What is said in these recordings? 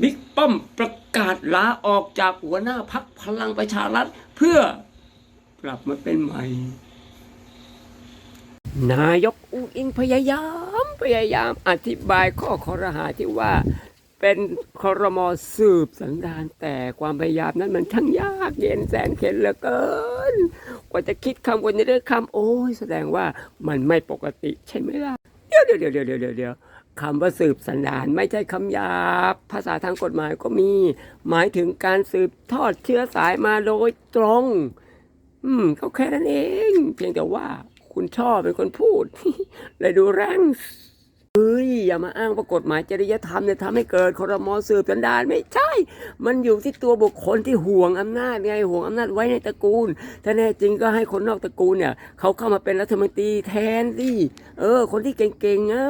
บิ๊กป้อมประกาศลาออกจากหัวหน้าพักพลังประชารัฐ เพื่อกลับมาเป็นใหม่ นายกอุ้งอิงพยายาม พยายามอธิบายข้อคอรหาที่ว่าเป็นคอรมอสืบสันดานแต่ความพยายามนั้นมันช่างยากเย็นแสนเข็นเหลือเกิน กว่าจะคิดคำกว่าจะได้คำโอ้ยแสดงว่ามันไม่ปกติใช่ไหมล่ะ เดี๋ยวเดี๋ยวเดี๋ยวเดี๋ยวเดี๋ยวเดี๋ยว คำว่าสืบสันดานไม่ใช่คำหยาบ ภาษาทางกฎหมายก็มี หมายถึงการสืบทอดเชื้อสายมาโดยตรง อืมเขาแค่นั้นเอง เพียงแต่ว่าคุณชอบเป็นคนพูดเลยดูแรงเฮ้ยอย่ามาอ้างว่ากฎหมายจริยธรรมเนี่ยทำให้เกิดคอรมอสืบสันดานไม่ใช่ มันอยู่ที่ตัวบุคคลที่ห่วงอำนาจไงห่วงอำนาจไว้ในตระกูล ถ้าแน่จริงก็ให้คนนอกตระกูลเนี่ยเขาเข้ามาเป็นรัฐมนตรีแทนสิเออ คนที่เก่งๆอะ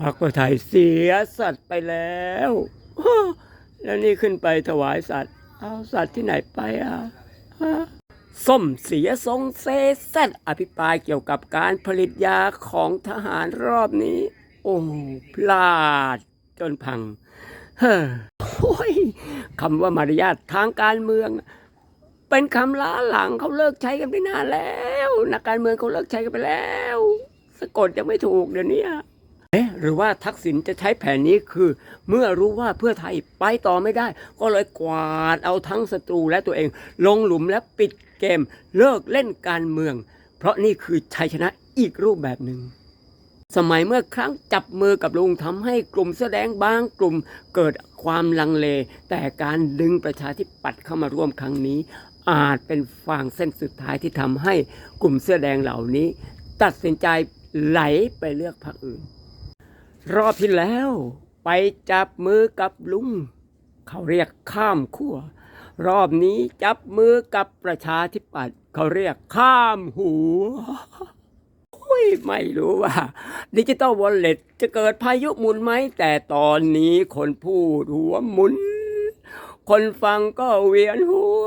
พรรคเพื่อไทยเสียสัตว์ไปแล้ว แล้วนี่ขึ้นไปถวายสัตว์ เอาสัตว์ที่ไหนไปอะส้มเสียทรงเซแซดอภิปรายเกี่ยวกับการผลิตยาของทหารรอบนี้ โอ้พลาดจนพัง เฮ้อโอ้ยคำว่ามารยาททางการเมือง เป็นคำล้าหลังเขาเลิกใช้กันไปนานแล้ว นักการเมืองเขาเลิกใช้กันไปแล้ว สะกดยังไม่ถูกเดี๋ยวนี้ เอ๊ะหรือว่าทักษิณจะใช้แผนนี้คือ เมื่อรู้ว่าเพื่อไทยไปต่อไม่ได้ ก็เลยกวาดเอาทั้งศัตรูและตัวเอง ลงหลุมและปิดเกมเลิกเล่นการเมือง เพราะนี่คือชัยชนะอีกรูปแบบหนึ่งสมัยเมื่อครั้งจับมือกับลุงทำให้กลุ่มแสอแดงบางกลุ่มเกิดความลังเล แต่การดึงประชาธิปัตย์เข้ามาร่วมครั้งนี้ อาจเป็นฟางเส้นสุดท้ายที่ทำให้กลุ่มเสื้อแดงเหล่านี้ ตัดสินใจไหลไปเลือกพรรคอื่น รอบที่แล้ว ไปจับมือกับลุง เขาเรียกข้ามขั้ว รอบนี้จับมือกับประชาธิปัตย์เขาเรียกข้ามหัวโอ้ยไม่รู้ว่าดิจิตอลวอลเล็ตจะเกิดพายุหมุนไหม แต่ตอนนี้คนพูดหัวหมุน คนฟังก็เวียนหัว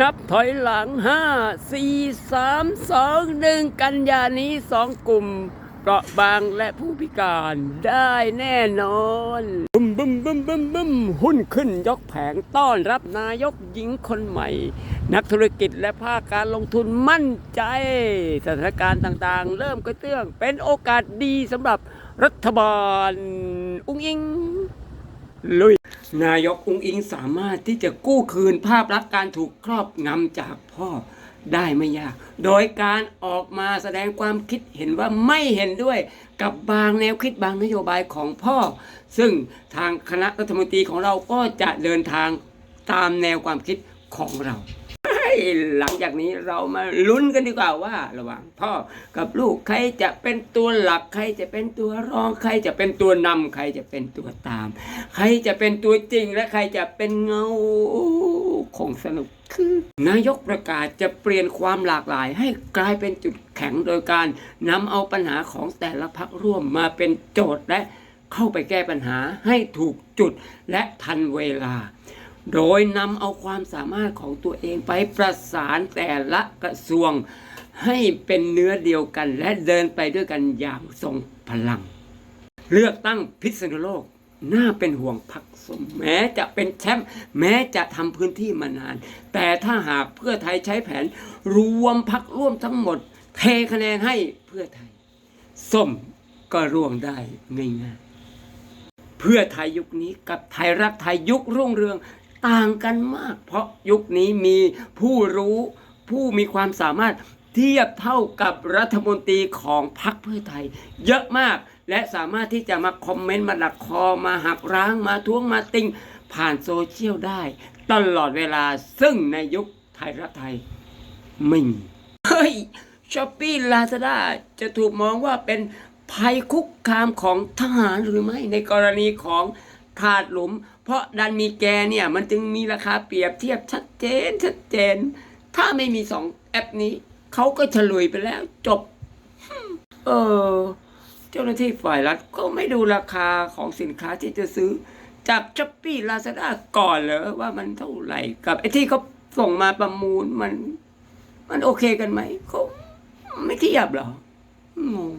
นับถอยหลังห้าสี่สามสองหนึ่งกันยานี้สองกลุ่ม เปราะบางและผู้พิการได้แน่นอนบึมบึมบึมบึมบึมหุ้นขึ้นยกแผงต้อนรับนายกหญิงคนใหม่ นักธุรกิจและภาคการลงทุนมั่นใจ สถานการณ์ต่างๆ เริ่มกระเตื้อง เป็นโอกาสดีสำหรับรัฐบาล อุ้งอิงลุยนายกอุ้งอิงสามารถที่จะกู้คืนภาพลักษณ์การถูกครอบงำจากพ่อ ได้ไม่ยาก โดยการออกมาแสดงความคิดเห็นว่าไม่เห็นด้วยกับบางแนวคิดบางนโยบายของพ่อ ซึ่งทางคณะรัฐมนตรีของเราก็จะเดินทางตามแนวความคิดของเรา หลังจากนี้เรามาลุ้นกันดีกว่าว่า ระหว่างพ่อกับลูกใครจะเป็นตัวหลัก ใครจะเป็นตัวรอง ใครจะเป็นตัวนำใครจะเป็นตัวตาม ใครจะเป็นตัวจริงและใครจะเป็นเงา คงสนุกคือนายกประกาศจะเปลี่ยนความหลากหลาย ให้กลายเป็นจุดแข็งโดยการนำเอาปัญหาของแต่ละพักร่วมมาเป็นโจทย์และเข้าไปแก้ปัญหาให้ถูกจุดและทันเวลา โดยนำเอาความสามารถของตัวเองไปประสานแต่ละกระทรวง ให้เป็นเนื้อเดียวกันและเดินไปด้วยกันอย่างทรงพลัง เลือกตั้งพิษณุโลก น่าเป็นห่วงพักสมแม้จะเป็นแชมป์แม้จะทำพื้นที่มานาน แต่ถ้าหากเพื่อไทยใช้แผน รวมพักร่วมทั้งหมด เทคะแนนให้เพื่อไทย ส้มก็ร่วงได้ง่ายๆ เพื่อไทยยุคนี้กับไทยรักไทยยุครุ่งเรืองต่างกันมาก เพราะยุคนี้มีผู้รู้ผู้มีความสามารถเทียบเท่ากับรัฐมนตรีของพรรคเพื่อไทย เยอะมาก และสามารถที่จะมาคอมเมนต์มาดักคอมาหักร้างมาท้วงมาติงผ่านโซเชียลได้ ตลอดเวลาซึ่งในยุคไทยรักไทยไม่มีเฮ้ยช้อปปี้ลาซาด้าจะถูกมองว่าเป็นภัยคุกคามของทหารหรือไม่ในกรณีของขาดหลุม เพราะดันมีแกเนี่ยมันจึงมีราคาเปรียบเทียบชัดเจนชัดเจน ถ้าไม่มีสองแอปนี้ เขาก็ฉลุยไปแล้วจบ เออ เจ้าหน้าที่ฝ่ายรัฐก็ไม่ดูราคาของสินค้าที่จะซื้อ จากช้อปปี้ลาซาด้าก่อนเหรอว่ามันเท่าไหร่กับไอ้ที่เขาส่งมาประมูลมัน มันโอเคกันไหมเขาไม่เทียบหรองง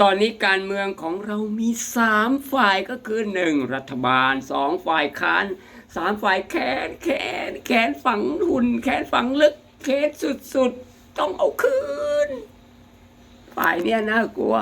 ตอนนี้การเมืองของเรามีสามฝ่ายก็คือหนึ่งรัฐบาลสองฝ่ายค้านสามฝ่ายแค้นแค้นแค้นฝังหุ่นแค้นฝังลึกเค้สุดๆ ต้องเอาคืน ฝ่ายเนี้ยน่ากลัว